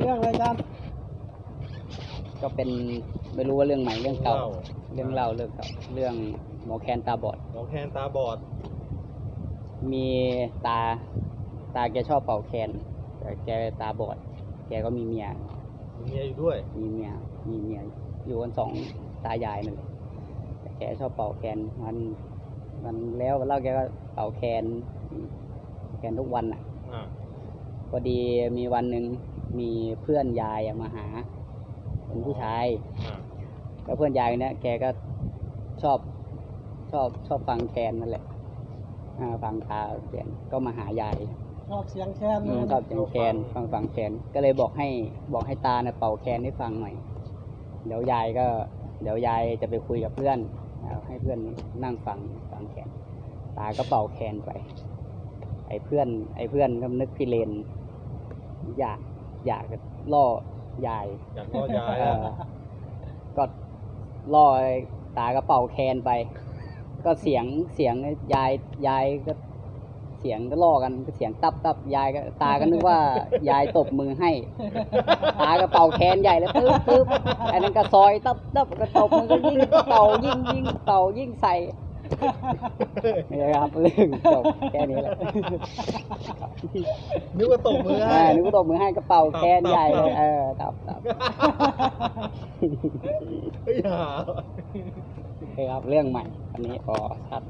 เรื่องเลยอาจารย์ก็เป็นไม่รู้ว่าเรื่องใหม่เรื่องเก่าเล่า เรื่องเล่าเรื่องเก่าเรื่องหมอแคนตาบอด หมอแคนตาบอด มีตาตาแกชอบเป่าแคนแต่แกตาบอด แกก็มีเมียมีเมียอยู่ด้วย มีเมียมีเมียอยู่กันสองตายายนั่นแหละแต่แกชอบเป่าแคนมันมันแล้ววันเล่าแกก็เป่าแคนแคนทุกวันอะอ่าพอดีมีวันหนึ่ง มีเพื่อนยายอะมาหา เป็นผู้ชายอ่าแล้วเพื่อนยายคนเนี้ยแกก็ชอบชอบชอบฟังแคนนั่นแหละอ่าฟังตาแคนก็มาหายายชอบเสียงแคนอืมชอบเสียงแคนฟังฟังแคนก็เลยบอกให้บอกให้ตาเนี่ยเป่าแคนให้ฟังหน่อย เดี๋ยวยายก็ เดี๋ยวยายจะไปคุยกับเพื่อนเอาให้เพื่อนนั่งฟังฟังแคนตาก็เป่าแคนไป ไอ้เพื่อน ไอ้เพื่อนก็นึกพี่เลนอยาก อยากจะล่อยายอยากล่อยายเออะอก็ล่อไอ้ตากระเป๋าแคนไป ก็เสียงเสียงยายยายก็เสียงก็ล่อกันเสียงตับตับยายก็ตาก็นึกว่ายายตบมือให้ ตากระเป๋าแคนใหญ่เลยปึ๊บปึ๊บไอ้นั่นก็ซอยตับตับก็ตบมือก็ยิ่งเป่ายิ่งยิ่งเป่ายิ่งใส่ นี่ครับเรื่องจบแค่นี้แหละนึกว่าตบมือเอให้อนึกว่าตบมือให้กระเป๋าแคนใหญ่เลยเออตับตับเฮ้ยหา โอเคครับเรื่องใหม่อันนี้พอชัด